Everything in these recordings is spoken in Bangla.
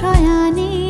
শয়ানী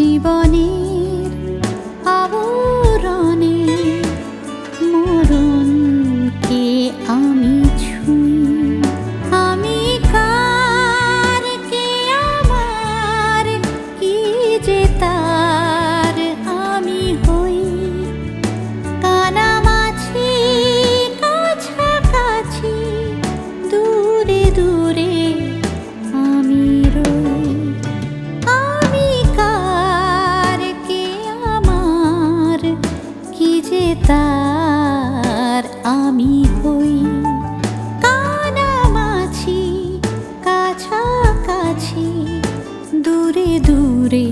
집어 তার আমি হই। কানামাছি কাছাকাছি দূরে দূরে